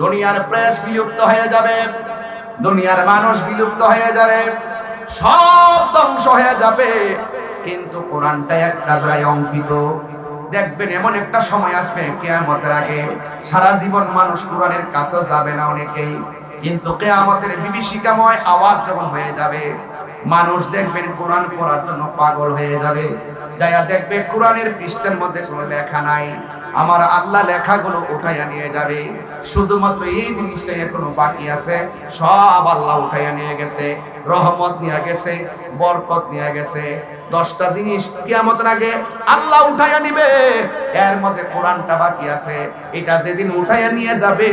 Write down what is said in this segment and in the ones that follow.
দুনিয়ার প্রেস বিলুপ্ত হয়ে যাবে, দুনিয়ার মানুষ বিলুপ্ত হয়ে যাবে, সব ধ্বংস হয়ে যাবে। কিন্তু কোরআনটা এক জায়গায় অঙ্কিত। দেখবেন এমন একটা সময় আসবে, কেয়ামতের আগে সারা জীবন মানুষ কোরআনের কাছেও যাবে না অনেকেই। কিন্তু কেয়ামতের বিভীষিকাময় আওয়াজ যখন হয়ে যাবে, মানুষ দেখবেন কোরআন পড়ার জন্য পাগল হয়ে যাবে। যাইয়া দেখবে কোরআনের পৃষ্ঠার মধ্যে কোনো লেখা নাই। আমার আল্লাহ লেখাগুলো উঠাইয়া নিয়ে যাবে। শুধুমাত্র এই জিনিসটাই এখনও বাকি আছে। সব আল্লাহ উঠাইয়া নিয়ে গেছে। রহমত নিয়ে গেছে, বরকত নিয়ে গেছে। দশটা জিনিস কিয়ামতের আগে আল্লাহ উঠাইয়া নিবে। এর মধ্যে কোরআনটা বাকি আছে। এটা যেদিন উঠাইয়া নিয়ে যাবে,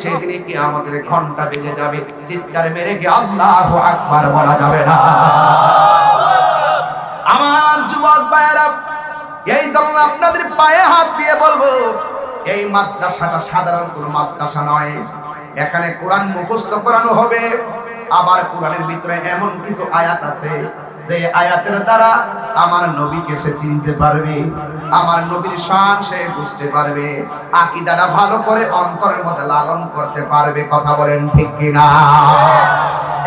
সেদিনই কিয়ামতের ঘণ্টা বেজে যাবে। চিৎকার মেরে গিয়ে আল্লাহ আকবার বলা যাবে না। আমার যুবক ভাইয়েরা এই জন্য আপনাদের পায়ে হাত দিয়ে বলব, এই মাদ্রাসাটা সাধারণ কোনো মাদ্রাসা নয়। এখানে কোরআন মুখস্থ করানো হবে, আবার কোরআনের ভিতরে এমন কিছু আয়াত আছে, যে আয়াতের দ্বারা আমার নবীকে সে চিনতে পারবে, আমার নবীর শান সে বুঝতে পারবে, আকিদাটা ভালো করে অন্তরের মধ্যে লালন করতে পারবে, কথা বলেন ঠিক কিনা?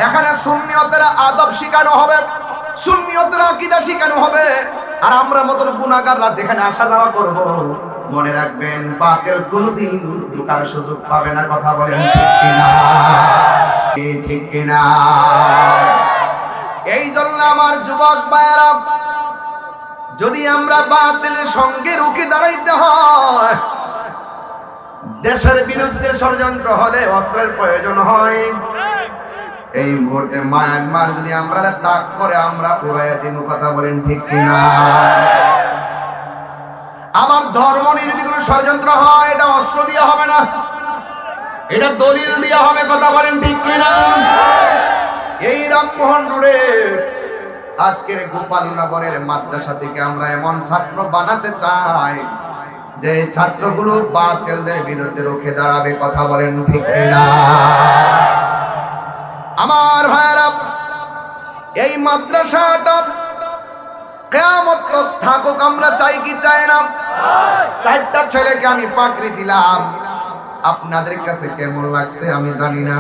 এখানে সুন্নিয়তের আদব শেখানো হবে, সুন্নিয়তের আকিদা শেখানো হবে। আর আমরা মতন গুণাগাররা যেখানে আসা যাওয়া করব, মনে রাখবেন, বাতেল কোনোদিন ঢোকার সুযোগ পাবে না কথা বলেন ঠিক কিনা? ঠিক কিনা? এই জন্য আমার যুবক ভাইয়েরা, যদি আমরা বাতিলের সঙ্গে রুখে দাঁড়াইতে হয়, দেশের বিরুদ্ধে ষড়যন্ত্র হলে অস্ত্রের প্রয়োজন হয়। এই মুহূর্তে মায়ানমার যদি আমরা তাক করে, আমরা উড়াইয়া দিব কথা বলেন ঠিক কিনা? আমার ধর্ম নিয়ে যদি কোনো ষড়যন্ত্র হয়, এটা অস্ত্র দিয়ে হবে না, এটা দলিল দিয়ে হবে, কথা বলেন ঠিক কিনা? এই রামমোহন রোডে আজকের গোপালনগরের মাদ্রাসা থেকে আমরা এমন ছাত্র বানাতে চাই, যে ছাত্রগুলো বাতিলদের বিরুদ্ধে রুখে দাঁড়াবে, কথা বলেন ঠিক কিনা আমার ভাইরা এই মাদ্রাসাটা কেয়ামত থাকুক, আমরা চাই কি চাই না? চারটা ছেলেকে আমি পাকড়ি দিলাম। আপনাদের কাছে কেমন লাগছে আমি জানি না।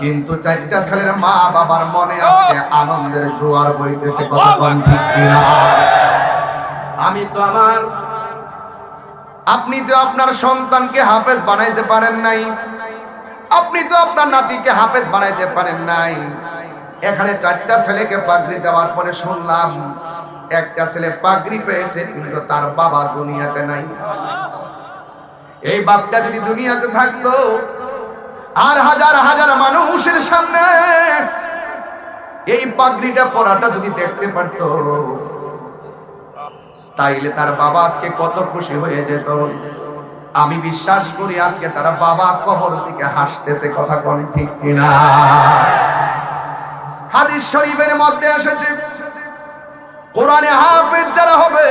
কিন্তু চারটা ছেলের মা বাবার মনে আজকে আনন্দের জোয়ার বইতেছে কতক্ষণ ঠিক আমি তো আমার, আপনি তো আপনার সন্তানকে হাফেজ বানাইতে পারেন নাই। আপনি তো আপনার নাতিকে হাফেজ বানাইতে পারেন নাই। এখানে চারটা ছেলেকে পাগড়ি দেওয়ার পরে শুনলাম, একটা ছেলে পাগড়ি পেয়েছে কিন্তু তার বাবা দুনিয়াতে নাই। এই বাপটা যদি দুনিয়াতে থাকতো, আর হাজার হাজার মানুষের সামনে এই পাগড়িটা পরাটা যদি দেখতে পারতো, তাইলে তার বাবা আজকে কত খুশি হয়ে যেত। আমি বিশ্বাস করি আজকে তার বাবা কবর থেকে হাসতেছে, কথা কোন ঠিক কিনা? হাদিস শরীফের মধ্যে এসেছে, কোরআনে হাফেজ যারা হবে,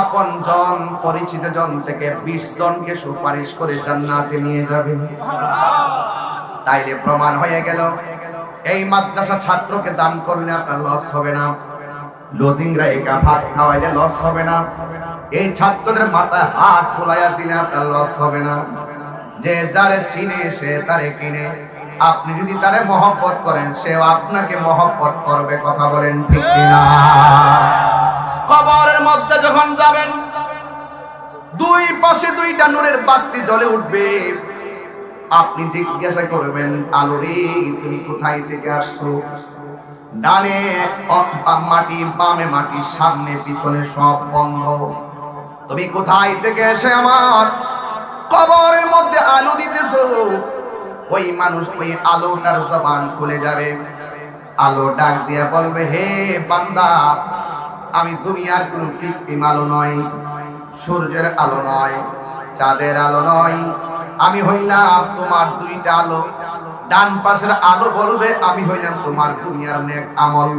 আপন জন, পরিচিত জন থেকে বিশ জনকে সুপারিশ করে জান্নাতে নিয়ে যাবে। তাইলে প্রমাণ হয়ে গেল, এই মাদ্রাসা ছাত্রকে দান করলে আপনার লস হবে না। লজিংরা একা ভাত খাওয়াইলে লস হবে না। এই ছাত্রদের মাথায় হাত পোলাইয়া দিলে আপনার লস হবে না। যে যারে চিনে সে তারে কিনে। আপনি যদি তারে মহব্বত করেন, সেও আপনাকে মহব্বত করবে, কথা বলেন ঠিক কিনা? কবরের মধ্যে যখন যাবেন, দুই পাশে দুইটা নূরের বাতি জ্বলে উঠবে। আপনি জিজ্ঞাসা করবেন, আলো রে, তুমি কোথায় থেকে আসছো? ডানে মাটি, বামে মাটি, সামনে পিছনে সব বন্ধ। তুমি কোথায় থেকে এসে আমার কবরের মধ্যে আলো দিতেছো? ওই মানুষ ওই আলোটার জবান খুলে যাবে। আলো ডাক দিয়ে বলবে, হে বান্দা, আমি দুনিয়ার কোনো কৃত্রিম আলো নয়, সূর্যের আলো নয়, চাঁদের আলো নয়। আমি হইলাম তোমার দুইটা আলো। ডান পাশের আলো বলবে, আমি হইলাম তোমার দুনিয়ার নেক আমল।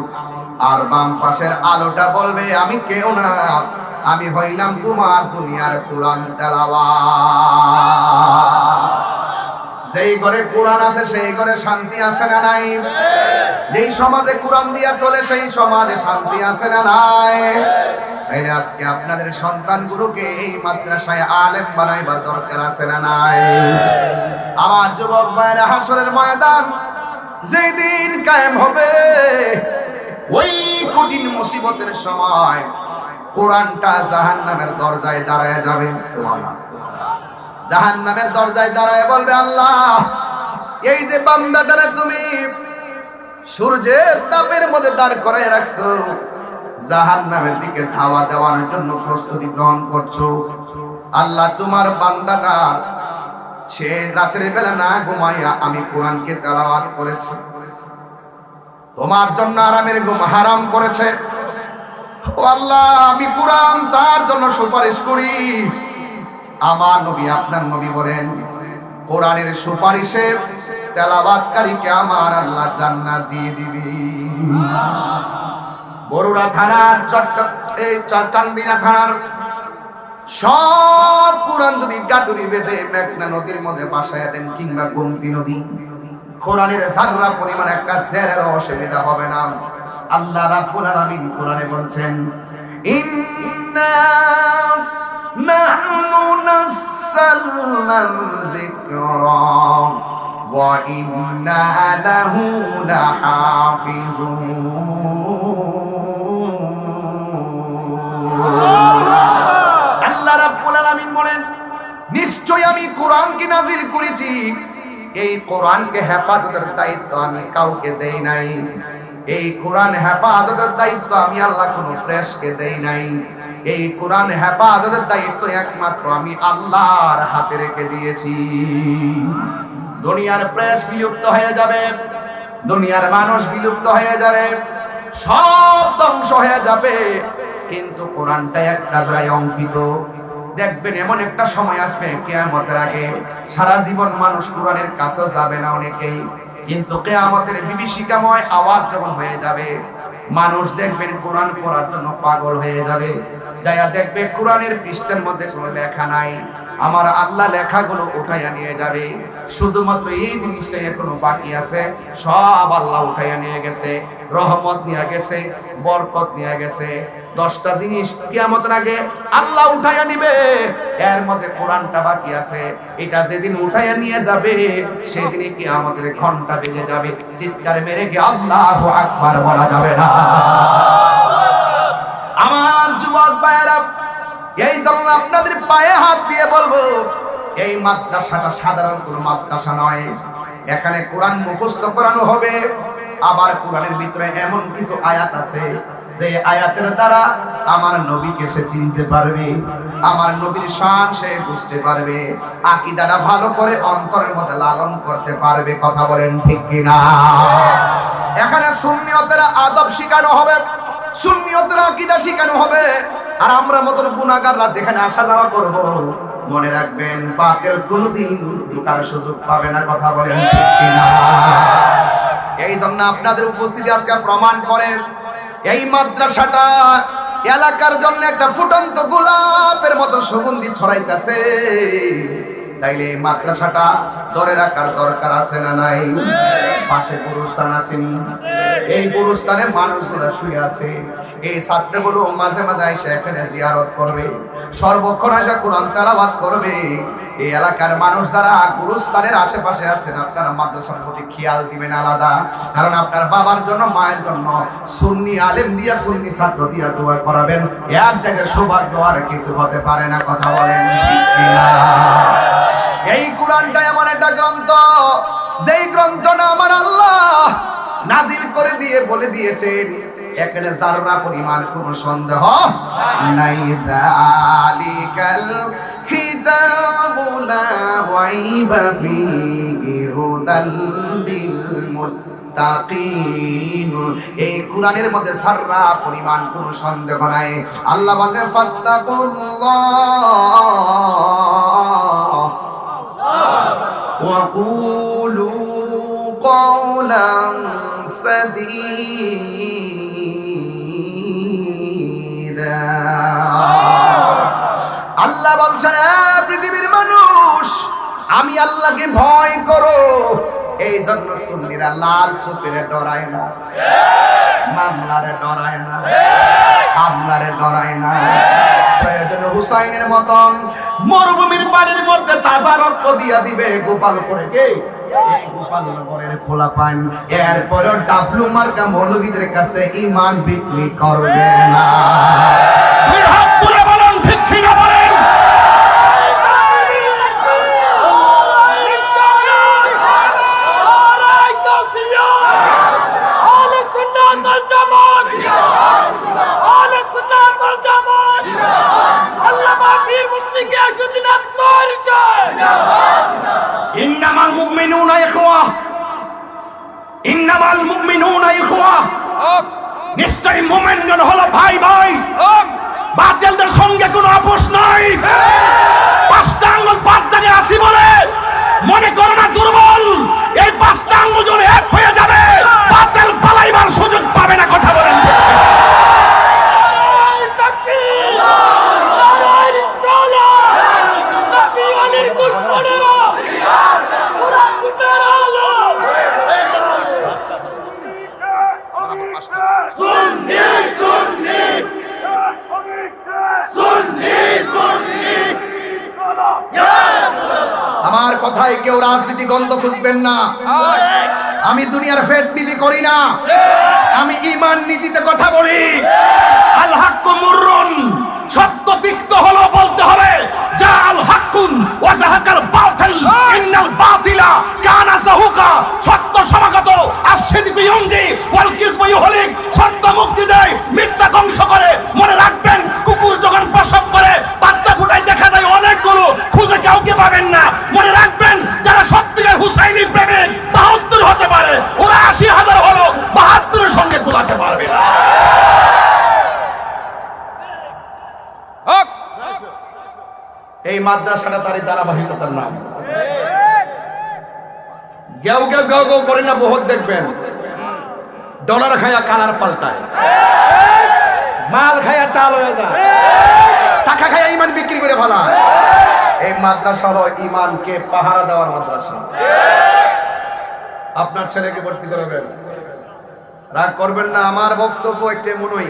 আর বাম পাশের আলোটা বলবে, আমি কেউ না, আমি হইলাম তোমার দুনিয়ার কোরআন তেলাওয়া যেই ঘরে কোরআন আছে, সেই ঘরে শান্তি আছে না নাই? যেই সমাজে কোরআন দিয়া চলে, সেই সমাজে শান্তি আছে না নাই? তাইলে আজকে আপনাদের সন্তানগুলোকে এই মাদ্রাসায় আলেম বানাইবার দরকার আছে না নাই? আমার যুবক ভাইরা, হাসরের ময়দান যেই দিন কায়েম হবে, ওই কঠিন মুসিবতের সময় কোরআনটা জাহান্নামের দরজায় দাঁড়ায় যাবে। জাহান্নামের দরজায় দাঁড়ায় বলবে, আল্লাহ, এই যে বান্দাটারে তুমি সূর্যের তাপের মধ্যে দাঁড় করায় রাখছো, জাহান্নামের দিকে ধাওয়া দেওয়ার জন্য প্রস্তুতি গ্রহণ করছ। আল্লাহ, তোমার বান্দাটা সে রাতের বেলা না ঘুমাইয়া আমি কোরআনকে তেলাওয়াত করেছি। তোমার জন্য আরামের ঘুম হারাম করেছে। ও আল্লাহ, আমি কোরআন তার জন্য সুপারিশ করি। আমার নবী, আপনার নবী বলেন, কোরআনের সুপারিশে তেলাবাতকারীকে আমার আল্লাহ জান্নাত দিয়ে দিবি। বরুড়া থানার চান্দিনা থানার সব কোরআন যদি গাটুরি বেঁধে মেঘনা নদীর মধ্যে বাসায় দেন কিংবা গোমতি নদী, কোরআনের সাররা পরিমাণ একটা জেরের অসুবিধা হবে না। আল্লাহ রাব্বুল আলামিন কোরআনে বলছেন, ইন্না নাসালনা যিকরা ওয়া ইন্না লাহু লাহাফিজুন আল্লাহ রাব্বুল আলামিন বলেন নিশ্চয় আমি কোরআনকে নাজিল করেছি। এই কোরআনকে হেফাজতের দায়িত্ব আমি কাউকে দেই নাই। এই কোরআন হেফাজতের দায়িত্ব আমি আল্লাহ কোন প্রেসকে দেই নাই। এই কোরআন হেফাজতের দায়িত্ব একমাত্র আমি আল্লাহর হাতে রেখে দিয়েছি। দুনিয়ার প্রেস বিলুপ্ত হয়ে যাবে, দুনিয়ার মানুষ বিলুপ্ত হয়ে যাবে, সব ধ্বংস হয়ে যাবে। কিন্তু কোরআনটা এক জায়গায় অঙ্কিত। দেখবেন এমন একটা সময় আসবে, কেয়ামতের আগে সারা জীবন মানুষ কোরআনের কাছেও যাবে না অনেকেই। কিন্তু কেয়ামতের বিভীষিকাময় আওয়াজ যখন হয়ে যাবে মানুষ দেখবেন কোরআন পড়ার জন্য পাগল হয়ে যাবে। যাইয়া দেখবে কোরআনের পৃষ্ঠার মধ্যে কোনো লেখা নাই। আমার আল্লাহ লেখাগুলো উঠাইয়া নিয়ে যাবে। শুধুমাত্র এই জিনিসটাই এখনও বাকি আছে। সব আল্লাহ উঠাইয়া নিয়ে গেছে। রহমত নিয়ে গেছে, বরকত নিয়ে গেছে। দশটা জিনিস কিয়ামতের আগে আল্লাহ উঠাইয়া নিবে। এর মধ্যে কোরআনটা বাকি আছে। এটা যেদিন উঠাইয়া নিয়ে যাবে, সেদিনই কিয়ামতের ঘণ্টা বেজে যাবে। চিৎকার মেরে গিয়ে আল্লাহ আকবার বলা যাবে না। আমার যুবক ভাইয়েরা, এই জন্য আপনাদের পায়ে হাত দিয়ে বলব, এই মাদ্রাসাটা সাধারণ কোনো মাদ্রাসা নয়। এখানে কোরআন মুখস্থ করানো হবে। আবার কোরআনের ভিতরে এমন কিছু আয়াত আছে। যে আয়াতের দ্বারা আমার নবীকে সে চিনতে পারবে, আমার নবীর শান সে বুঝতে পারবে, আকিদাটা ভালো করে অন্তরের মধ্যে লালন করতে পারবে, কথা বলেন ঠিক কিনা? এখানে সুন্নিয়তের আদব শিখানো হবে, সুন্নিয়তের আকিদা শিখানো হবে। আর আমরা মতন গুণাগাররা যেখানে আসা যাওয়া করব, মনে রাখবেন বাতের কোনোদিন ঢোকার সুযোগ পাবে না, কথা বলেন ঠিক কিনা? এই জন্য আপনাদের উপস্থিতি আজকে প্রমাণ করে এই মাদ্রাসাটা এলাকার জন্য একটা ফুটন্ত গোলাপের মতো সুগন্ধি ছড়াইতেছে। তাইলে এই মাদ্রাসাটা ধরে রাখার দরকার আছে না নাই? পাশে গুরুস্থান আসেনি এই গুরুস্থানে মানুষগুলো শুয়ে আছে। এই ছাত্রগুলো মাঝে মাঝে এসে এখানে জিয়ারত করবে। সর্বক্ষণ আসা কোরআন তেলাওয়াত করবে। এই এলাকার মানুষ যারা গুরুস্থানের আশেপাশে আছেন, আপনারা মাদ্রাসার প্রতি খেয়াল দিবেন আলাদা। কারণ আপনার বাবার জন্য, মায়ের জন্য সুন্নি আলেম দিয়া সুন্নি ছাত্র দিয়া দোয়া করাবেন। এর জায়গায় সৌভাগ্য আর কিছু হতে পারে না, কথা বলেন এই কোরআনটা এমন একটা গ্রন্থ। যেই গ্রন্থটা আমার আল্লাহ নাজিল করে দিয়ে বলে দিয়েছেন, এখানে জাররা পরিমাণ কোন সন্দেহ নাই। দালিকাল কিতাবু লা রাইবা ফীহি হুদাল লিল মুত্তাকিন। এই কোরআনের মধ্যে সাররা পরিমাণ কোন সন্দেহ নাই, আল্লাহ বলেন, ফাত্তাকুল্লাহ। وقولوا قولا سديدا আল্লাহ বলছেন "এ পৃথিবীর মানুষ আমি আল্লাহকে ভয় করো এই জন্য সুন্নিরা লাল চোখের ডরায় না মামলারে ডরায় না আপনারে ডরায় না প্রয়োজনে হুসাইনের মতন মরুভূমির পানির মধ্যে তাজা রক্ত দিয়া দিবে গোপাল করে কে? এই গোপাল নগরের পোলা পান এরপরও ডাবলু মার্কা মৌলবীদের কাছে ইমান বিক্রি করবে না দুই হাত তুলে বলেন ঠিক কিনা বলেন ইন্নামাল মুমিনুনা ইখওয়া ইন্নামাল মুমিনুনা ইখওয়া। নিশ্চয়ই মুমিনগণ হলো দুনিয়ার ফেট নীতি করি না। আমি ইমান নীতিতে কথা বলি। আল মাদ্রাসাটা তারই ধারাবাহিকতার নাম। গেউ গেউ গেউ গেউ করে না, বহুত দেখবেন। ডলার খায়া কালার পাল্টায়। মাল খায়া টাল হয়ে যায়। টাকা খায়া ইমান বিক্রি করে ফেলা এই মাদ্রাসা হলো ইমানকে পাহারা দেওয়ার মাদ্রাসা। আপনার ছেলেকে ভর্তি করবেন। রাগ করবেন না, আমার বক্তব্য একটি মনই।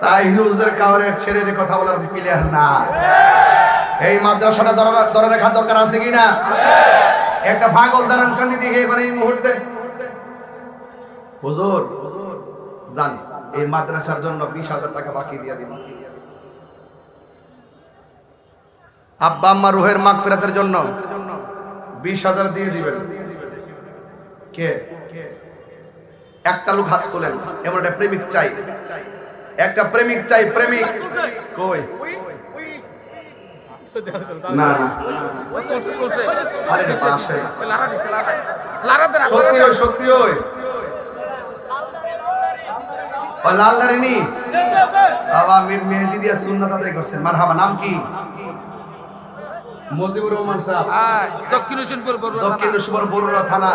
তাই ছেড়ে দিয়ে কথা বলার দরকার আছে একটা মাদ্রাসার জন্য বিশ হাজার টাকা বাকি দিয়ে দিন। আব্বা আম্মা রুহের মাগ ফেরাতের জন্য বিশ হাজার দিয়ে দিবেন। কে? একটা লোক হাত তোলেন, এমন একটা প্রেমিক চাই। একটা প্রেমিক চাই প্রেমিক। কই? না না। আরে পাশে সত্যি ওই সত্যি ওই ও লাল দাঁড়িনি বাবা মেহেদি দিয়া সুন্নাত আদায় করছেন। মারহাবা নাম কি? মুজিবুর রহমান সাহেব। দক্ষিণ হোসেনপুর বড়ুয়া দক্ষিণ থানা।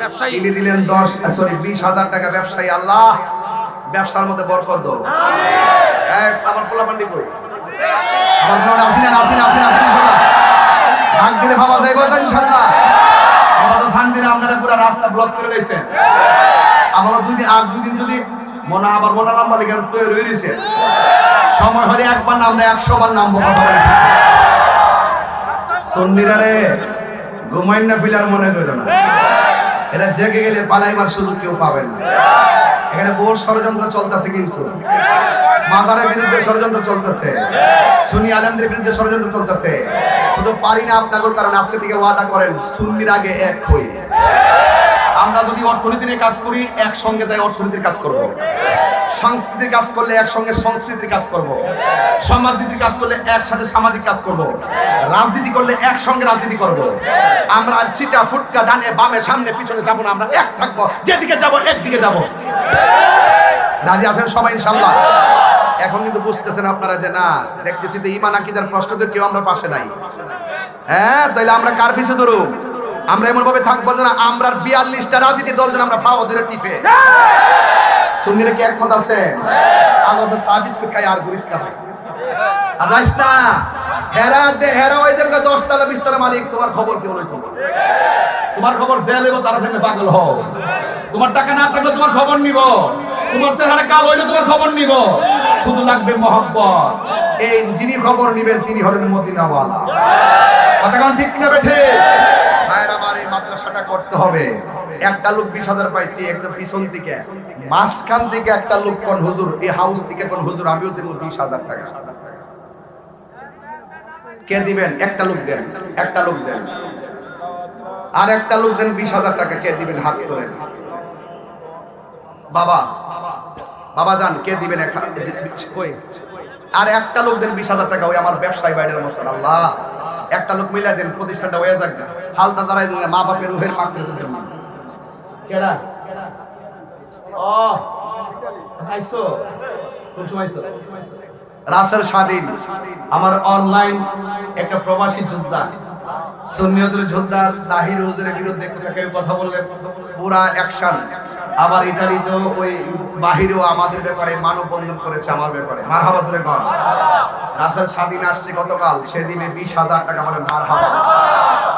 ব্যবসায়ী। তিনি দিলেন দশ সরি বিশ হাজার টাকা ব্যবসায়ী। আল্লাহ! ব্যবসার মধ্যে বরকত দাও। এক, আমার পোলা পান্ডি কই আমার পোলা আসিনা আসিনা আসিনা আসিনা ভাগ দিলে ভাবা তো ইনশাল্লাহ। আমার তো আপনারা পুরো রাস্তা ব্লক করে দিয়েছেন। দুই দিন আর দুই দিন যদি মনে আবার মনে লম্বা লিখে তৈরি হয়ে রয়েছে। সময় হলে একবার নাম না একশো বার নামবো সন্নিরা রে ঘুমাইন না ফিলার মনে করো না। এরা জেগে গেলে পালাইবার সুযোগ কেউ পাবেন না। এখানে বহু ষড়যন্ত্র চলতেছে কিন্তু। মাজারের বিরুদ্ধে ষড়যন্ত্র চলতেছে। সুনি আলমদের বিরুদ্ধে ষড়যন্ত্র চলতেছে। শুধু পারি না আপনাদের কারণ আজকে থেকে ওয়াদা করেন, সুন্নির আগে এক হই। আমরা যদি অর্থনীতি নিয়ে কাজ করি, একসঙ্গে যাই অর্থনীতির কাজ করব। সংস্কৃতির কাজ করলে একসঙ্গে সংস্কৃতির কাজ করব। সমাজনীতির কাজ করলে একসাথে সামাজিক কাজ করব। রাজনীতি করলে একসঙ্গে রাজনীতি করব। আমরা চিটা ফুটকা, ডানে, বামে, সামনে, পিছনে যাব না, আমরা এক থাকব যেদিকে যাব, একদিকে যাব রাজি আছেন সবাই ইনশাল্লাহ এখন কিন্তু বুঝতেছেন আপনারা যে, না, দেখতেছি তো ইমান আকিদার প্রশ্ন তো কেউ আমরা পাশে নাই হ্যাঁ তাইলে আমরা কার পিছে ধরু আমরা এমন ভাবে থাকব যে না আমরা বিয়াল্লিশটা রাজনীতি দল যেন আমরা ফাও ধরে টিপে। সুন্নিরা কি একমত আছে আল্লাহ চা খাই আর ঘুরিস না আর যাইস না। হেরা দে হেরা ওই যে দশ তলা বিশ তলা মালিক, তোমার খবর কি হলো খবর? তোমার খবর জেল দেবো তার ফ্রেন্ডে পাগল হও। তোমার টাকা না থাকলে তোমার খবর নিব। তোমার চেহারা কালো হইলে তোমার খবর নিব। শুধু লাগবে মহব্বত। এই যিনি খবর নিবেন তিনি হলেন মদিনাওয়ালা। কথা কারণ ঠিক কিনা বেঠে? মাদ্রাসাটা করতে হবে। একটা লোক বিশ হাজার পাইছি, একদম পিছন থেকে মাঝখান থেকে একটা লোক কোন হুজুর হাউস থেকে কোন হুজুর, আমিও দেবো কে দিবেন? একটা লোক দেন, একটা লোক দেন। আর একটা লোক দেন বিশ হাজার টাকা, কে দিবেন? হাত তোলেন। বাবা বাবা যান, কে দিবেন? আর একটা লোক দেন বিশ হাজার টাকা ওই আমার ব্যবসায় বাইরের মতো। আল্লাহ একটা লোক মিলা দেন প্রতিষ্ঠানটা হয়ে যাক না। হালদা দাঁড়াই দিলেন মা বাপের রুহের মাক ফেরতের জন্য। কেডা? ও আইসো কোন সময় আইসো রাসেল স্বাধীন আমার অনলাইন একটা প্রবাসী যোদ্ধা। যোদ্ধা হুজুরের বিরুদ্ধে কেউ কথা বললে পুরা অ্যাকশন আবার ওই বাহিরেও আমাদের ব্যাপারে মানববন্ধন করেছে আমার ব্যাপারে। রাসেল স্বাধীন আসছে গতকাল বিশ হাজার টাকা মানে মার হাবা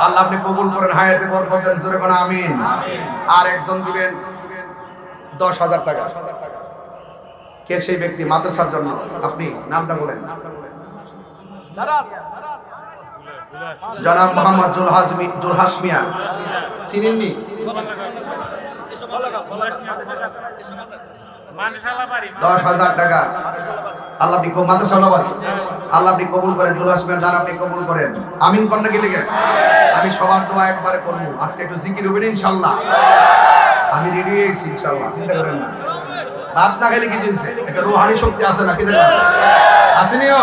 আল্লাহ আপনি কবুল করেন, হায়াতে বরকত দেন, জোরে কোন, আমিন। আর একজন দিবেন দশ হাজার টাকা। কে সেই ব্যক্তি? মাদ্রাসার জন্য। আপনি নামটা বলেন। জনাব মোহাম্মদ জুলহাজ জুলহাস মিয়া চিনেননি? দশ হাজার টাকা। আল্লাহ আপনি কো- মাদ্রাসা আল্লাহ আপনি কবুল করেন জুলহাস মিয়া দান আপনি কবুল করেন। আমিন কন্যা গেলে গে আমি সবার দোয়া একবারে করব। আজকে একটু জিকির হবেন ইনশাল্লাহ। আমি রেডি হয়ে গেছি ইনশাল্লাহ। চিন্তা করেন না। ভাত না খেলে কিছু একটা রুহানি শক্তি আছে না কি দেখেন আসেনিও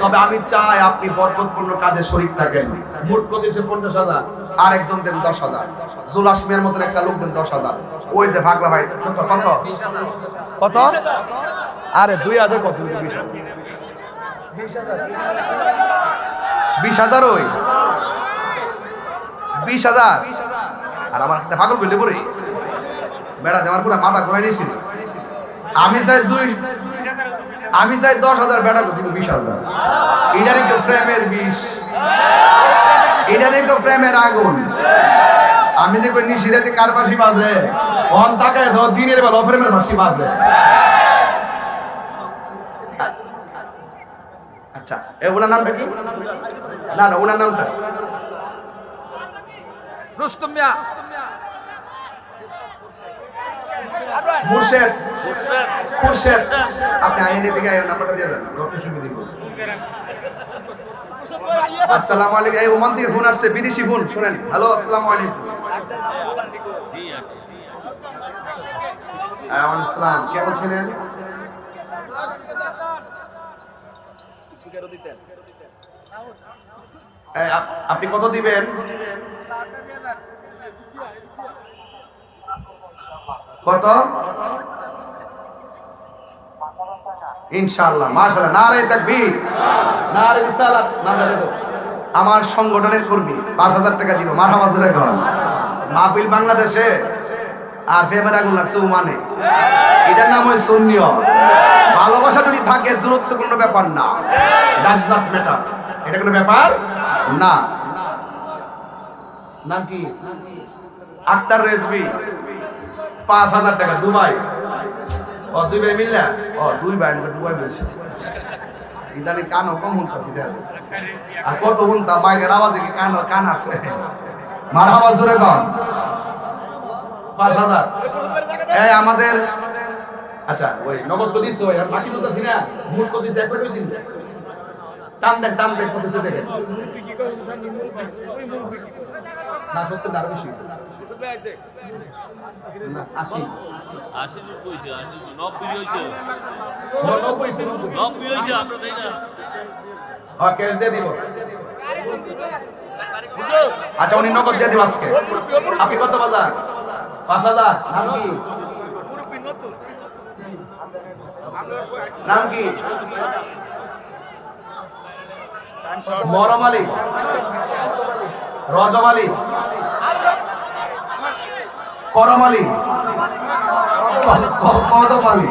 তবে আমি চাই আপনি বরকতপূর্ণ কাজে শরীক থাকেন। মোট প্রতিছে পঞ্চাশ হাজার। আর একজন দেন দশ হাজার। জুলাসমের মতন একটা লোক দেন দশ হাজার। ওই যে ভাগলা ভাই কত কত? কত? আরে দুই হাজার কত? বিশ হাজার। ওই। বিশ হাজার। আর আমার একটা পাগল করলে পরে। বেড়া আমার পুরো মাথা ঘুরাই নিয়েছিল। আমি চাই দুই আমি চাই দশ হাজার বেড়া দিব বিশ হাজার। এটা কিন্তু প্রেমের বিষ। এটা তো প্রেমের আগুন। আমি যে কই নিশিরাতে কার পাশি বাজে? অন তাকায় দিনের বেলা অফ্রেমের পাশি বাজে। আচ্ছা এ ওনার নামটা কি? না না, ওনার নামটা। রুস্তম মিয়া। মুর্শেদ। মুর্শেদ। আপনি আইনের দিকে আইন নাম্বারটা দিয়ে দেন ডক্টর সুবিধি করুন আসসালামু আলাইকুম। এই ওমান থেকে ফোন আসছে বিদেশি ফোন শুনেন। হ্যালো আসসালামু আলাইকুম। ওয়ালাইকুম আসসালাম কেমন ছিলেন? আপনি কত দিবেন? কত? ইনশাআল্লাহ মাশাআল্লাহ নারে তাকবীর। নারে রিসালাত নামটা দেবো আমার সংগঠনের কর্মী পাঁচ হাজার টাকা দিব মারহাবা জোরে কর মাহফিল বাংলাদেশে আর ফেভার আগুন লাগছে ওমানে এটার নাম হয় সন্নিয়। ভালোবাসা যদি থাকে দূরত্ব কোনো ব্যাপার না। ডাজ নট ম্যাটার এটা কোনো ব্যাপার না। নাম কি? আক্তার রেজবি পাঁচ হাজার টাকা, দুবাই। ও দুই ভাই মিললা? ও, দুই ভাই দুবাই বলছি। ইদানি কানও কম শুনতেছি আর কত শুনতাম বাইকের আওয়াজে কি কান কান আছে? মার আওয়াজ জোরে কন। পাঁচ হাজার। এই আমাদের আচ্ছা ওই নগদ তো দিছো বাকি তো দিছি না। মুট দিছে, একবার বেশি টান দেন টান দেন, কত দিছে দেখেন না না, আরও বেশি। হ্যাঁ দিব। আচ্ছা উনি নগদ দিয়ে দিব আজকে। আপনি কত বাজার? পাঁচ হাজার। নাম কি? নাম কি? মরম আলী রজব আলী, করম আলী, কদম আলী,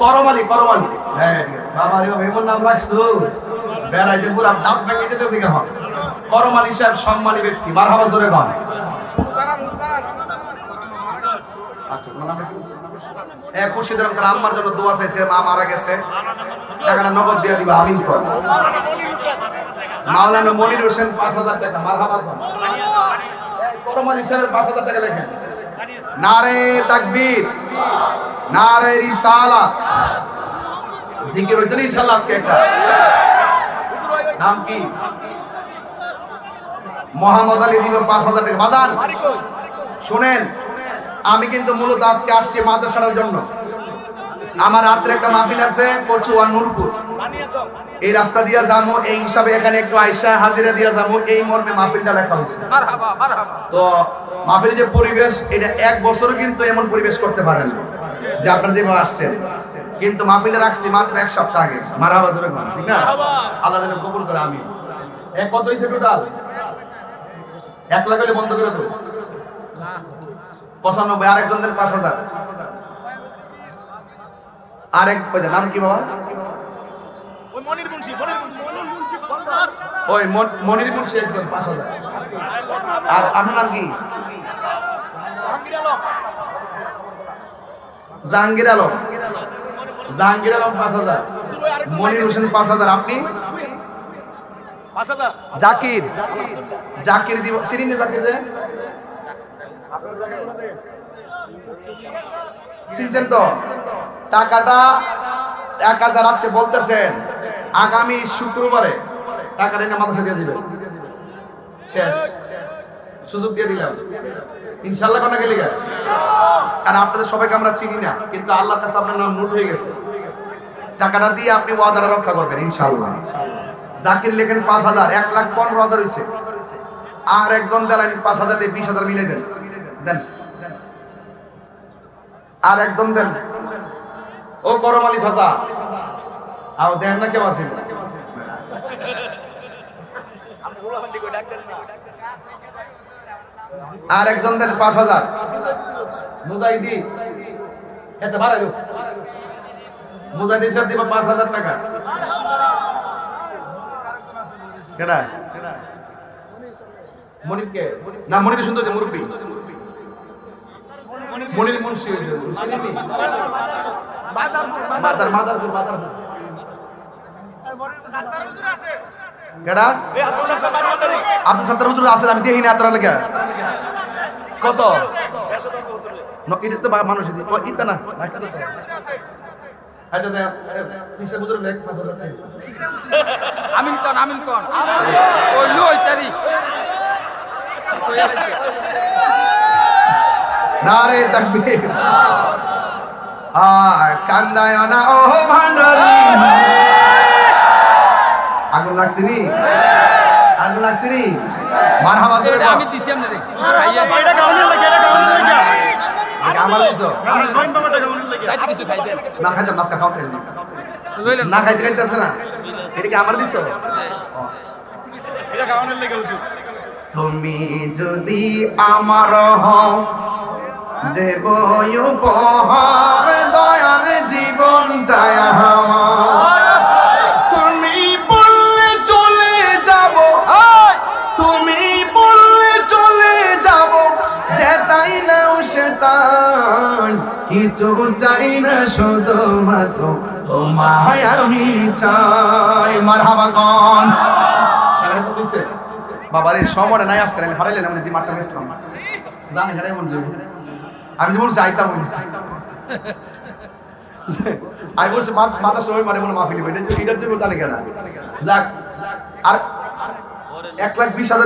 করম আলী করম আলী। হ্যাঁ ভেঙে যেতেছে কেমন? করম আলী সাহেব সম্মানী ব্যক্তি গন আচ্ছা তার জন্য দোয়া চাইছে, মা মারা গেছে। টাকাটা নগদ দিয়ে দিবা, আমিন কর। মাওলানা মনির হোসেন পাঁচ হাজার টাকা, মারহাবা কর। করমাল পাঁচ হাজার টাকা লেখেন। নারে তাকবীর, নারে রিসালাত। জিকির হইতো না ইনশাআল্লাহ আজকে একটা। নাম কি? মোহাম্মদ আলী দিবে পাঁচ হাজার টাকা। বাজান, শুনেন, আমি কিন্তু মূলত আজকে আসছি মাদ্রাসার জন্য। আমার রাত্রে একটা মাহফিল আছে কচুয়া নূরপুর। এই রাস্তা দিয়া যাব এই হিসাবে এখানে একটু আইসা হাজিরা দিয়া যাব এই মর্মে মাহফিলটা লেখা হয়েছে। তো মাহফিলের যে পরিবেশ, এটা এক বছরও কিন্তু এমন পরিবেশ করতে পারেন যে আপনারা যেভাবে আসছেন। কিন্তু মাহফিলে রাখছি মাত্র এক সপ্তাহ আগে। মারা বছরে ঠিক না? আল্লাহ যেন কবুল করে আমি এক কত হয়েছে টোটাল। এক লাখ বন্ধ করে তো পঁচানব্বই আর একজনদের পাঁচ হাজার। আরেক ওই নাম কি বাবা? ওই মন- মনির মুন্সি একজন পাঁচ হাজার। আর আপনার নাম কি? জাহাঙ্গীর আলম। জাহাঙ্গীর আলম। পাঁচ হাজার। মনির হোসেন পাঁচ হাজার। আপনি? জাকির। জাকির দিব সিরিনে জাকির যে? চিনছেন তো? টাকাটা এক হাজার আজকে বলতেছেন, আগামী শুক্রবারে টাকাটা এনে মাদ্রাসা দিয়ে দিবেন। শেষ। সুযোগ দিয়ে দিলাম। ইনশাল্লাহ কোনা গেলি? কারণ আপনাদের সবাইকে আমরা চিনি না, কিন্তু আল্লাহর কাছে আপনার নাম নোট হয়ে গেছে। টাকাটা দিয়ে আপনি ওয়াদাটা রক্ষা করবেন, ইনশাল্লাহ। জাকির লেখেন পাঁচ হাজার, এক লাখ পনেরো হাজার হয়েছে আর একজন দেন পাঁচ হাজার দিয়ে বিশ হাজার মিলে দেন। দেন। আর একদম দেন। ও গরম আলী চাচা আর দেন না কেউ আসেন আর একজন দেন পাঁচ হাজার। মুজাহিদি, এতে ভাড়া মুজাহিদি সাহেব দিবা পাঁচ হাজার টাকা। কেডা? মনির কে না মনির সুন্দর মুরব্বী। মনির মুন্সি হয়েছে মাদারপুর মাদারপুর কেডা? আপনি সত্তর হুজুর আছেন আমি দেখি না এত লেগে। কত? এটা তো মানুষ না। আচ্ছা। আমিন কন আমিন কন। ওই নারে আর কান্দায় না ও ভান্ডারি আগুন লাগছে নি? আগুন লাগছে নি? মারহাবা জোরে এটা বল। আমি দিছি আপনারে খাইয়া এটা আমার দিছো। চাইতে কিছু খাইবেন না খাইতে মাস্কা খাওয়াতে না খাইতে খাইতেছে না? এটা কি আমার দিছো? তুমি যদি আমার হও দেব উপহার দয়ার জীবনটায় আমার। তুমি বললে চলে যাব, তুমি বললে চলে যাব, যে তাই নাও সে তাই। কিছু চাই না শুধুমাত্র তোমায় আমি চাই। মার হাবা কন বাবারে সময় নাই আজকে হারাইলেন আমি যে মাঠটা গেছিলাম। জানি হেঁটে মন আমি যেমন চাইতাম আমি বলছি মাথা সবাই মানে মনে মাফি নিবে এটা হচ্ছে জানি কেনা যাক, আর এক লাখ বিশ হাজার